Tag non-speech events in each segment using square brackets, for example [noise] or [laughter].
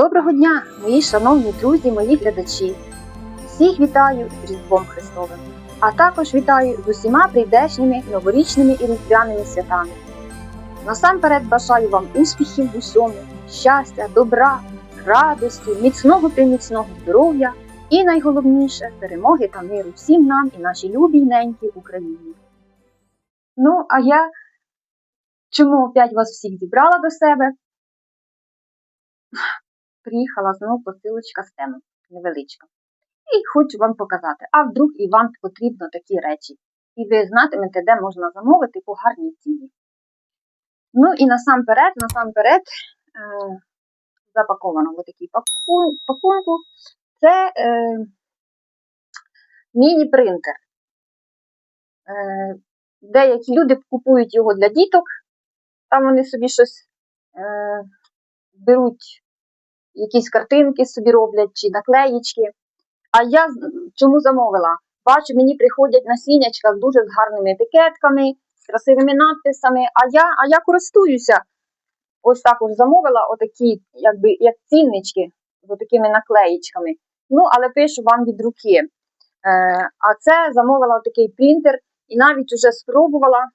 Доброго дня, мої шановні друзі, мої глядачі. Всіх вітаю з Різдвом Христовим, а також вітаю з усіма прийдешніми новорічними і різдвяними святами. Насамперед бажаю вам успіхів в усьому, щастя, добра, радості, міцного приміцного здоров'я і найголовніше перемоги та миру всім нам і нашій любій ненькій Україні. Ну, а я чому опять вас всіх зібрала до себе? Приїхала знову посилочка з теми невеличка. І хочу вам показати, а вдруг і вам потрібно такі речі. І ви знатимете, де можна замовити по гарній ціні. Ну і насамперед, насамперед, е, запаковано в паку- пакунку. Це е, міні-принтер. Е, деякі люди купують його для діток, там вони собі щось е, беруть якісь картинки собі роблять чи наклеїчки. А я чому замовила? Бачу, мені приходять насіннячка з дуже з гарними етикетками, з красивими надписами, а я, а я користуюся. Ось також замовила отакі, якби як ціннички з такими наклеїчками. Ну, але пишу вам від руки. Е, а це замовила такий принтер і навіть вже спробувала.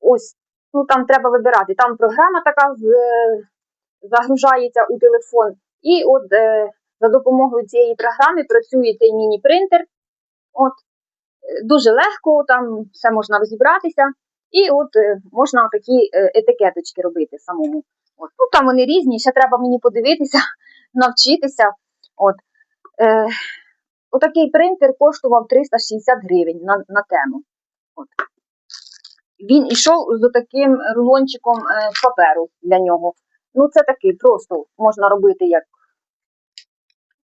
Ось, ну там треба вибирати. Там програма така з, загружається у телефон. І от е, за допомогою цієї програми працює цей міні-принтер. От, е, дуже легко, там все можна розібратися. І от е, можна такі е, етикеточки робити самому. От. Ну, там вони різні, ще треба мені подивитися, [laughs] навчитися. От. Е, отакий принтер коштував 360 гривень на, на тему. От. Він ішов з таким рулончиком е, паперу для нього. Ну, це такий просто можна робити як.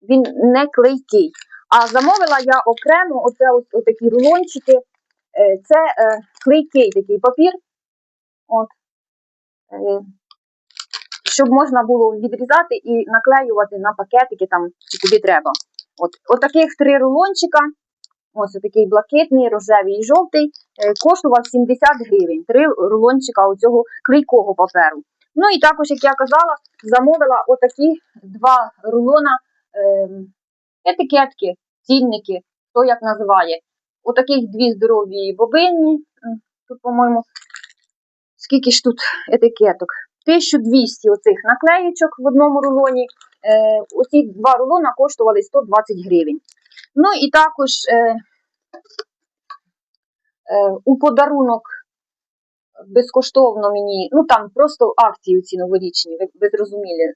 Він не клейкий. А замовила я окремо оце ось, отакі рулончики. Е, Це е, клейкий такий папір. От. Е, Щоб можна було відрізати і наклеювати на пакетики там, куди треба. От, от таких три рулончика. Ось такий блакитний, рожевий і жовтий, е, коштував 70 гривень. Три рулончика оцього клейкого паперу. Ну і також, як я казала, замовила отакі два рулона е, етикетки, цінники, хто як називає. Отаких дві здорові бобинні. Тут, по-моєму, скільки ж тут етикеток? 1200 оцих наклеєчок в одному рулоні. Е, оці два рулона коштували 120 гривень. Ну і також е, е, у подарунок безкоштовно мені, ну там просто акції ці новорічні, ви, ви зрозуміли. Е,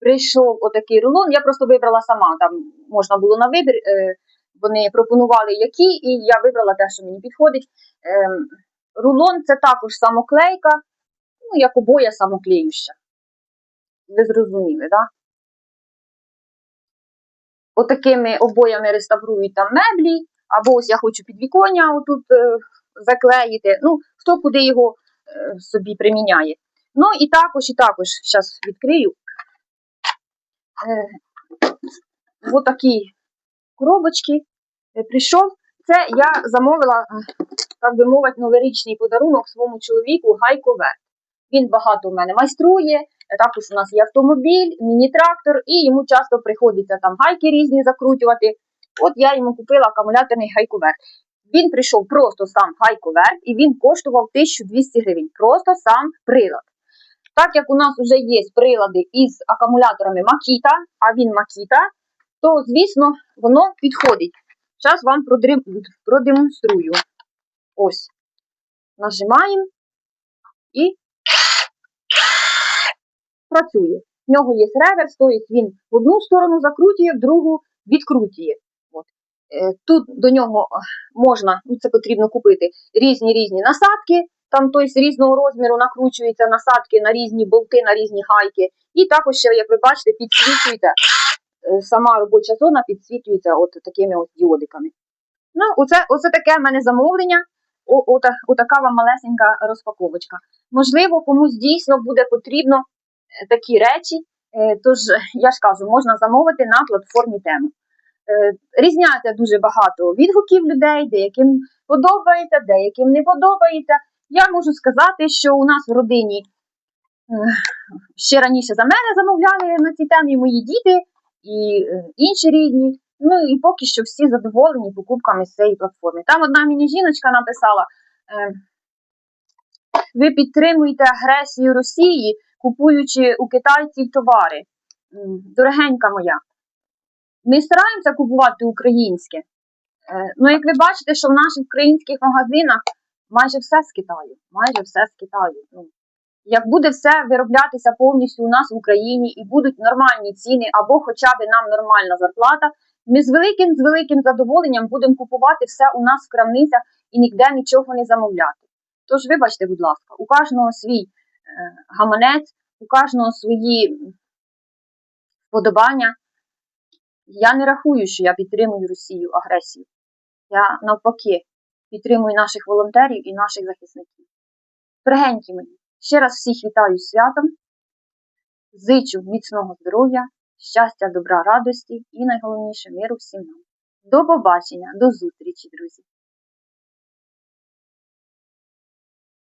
прийшов отакий рулон, я просто вибрала сама, там можна було на вибір, е, вони пропонували які, і я вибрала те, що мені підходить. Е, рулон це також самоклейка, ну, як обоє самоклеюща. Ви зрозуміли, так? Да? Отакими обоями реставрують там меблі, або ось я хочу підвіконня отут е, заклеїти. Ну, хто куди його е, собі приміняє. Ну і також, і також, зараз відкрию. Е, отакі коробочки е, прийшов. Це я замовила, так би мовити, новорічний подарунок своєму чоловіку гайковер. Він багато в мене майструє. Також у нас є автомобіль, міні-трактор, і йому часто приходиться там гайки різні закрутювати. От я йому купила акумуляторний гайковер. Він прийшов просто сам гайковер, і він коштував 1200 гривень. Просто сам прилад. Так як у нас вже є прилади із акумуляторами Makita, а він Makita, то, звісно, воно підходить. Зараз вам продемонструю. Ось. Нажимаємо і працює. В нього є реверс, тобто він в одну сторону закрутює, в другу відкрутює. Е, Тут до нього е, можна, ну це потрібно купити, різні різні насадки, там тобто, різного розміру накручуються насадки на різні болти, на різні гайки. І також, як ви бачите, підсвічується е, сама робоча зона підсвітлюється от такими от діодиками. Ну, оце, оце таке в мене замовлення. О, ота, отака вам малесенька розпаковочка. Можливо, комусь дійсно буде потрібно такі речі. Тож, я ж кажу, можна замовити на платформі тему. Е, Різняться дуже багато відгуків людей, деяким подобається, деяким не подобається. Я можу сказати, що у нас в родині ще раніше за мене замовляли на цій темі мої діти і е, інші рідні. Ну і поки що всі задоволені покупками з цієї платформи. Там одна мені жіночка написала: е, ви підтримуєте агресію Росії, купуючи у китайців товари. Дорогенька моя, ми стараємося купувати українське. Е, Ну, як ви бачите, що в наших українських магазинах майже все з Китаю. Майже все з Китаю. Ну, як буде все вироблятися повністю у нас в Україні і будуть нормальні ціни, або хоча б нам нормальна зарплата, ми з великим з великим задоволенням будемо купувати все у нас в крамницях і ніде нічого не замовляти. Тож, вибачте, будь ласка, у кожного свій е, гаманець, у кожного свої вподобання. Я не рахую, що я підтримую Росію агресію. Я навпаки підтримую наших волонтерів і наших захисників. Дорогенькі мої, ще раз всіх вітаю святом, зичу міцного здоров'я, щастя, добра, радості і найголовніше миру всім нам. До побачення, до зустрічі, друзі!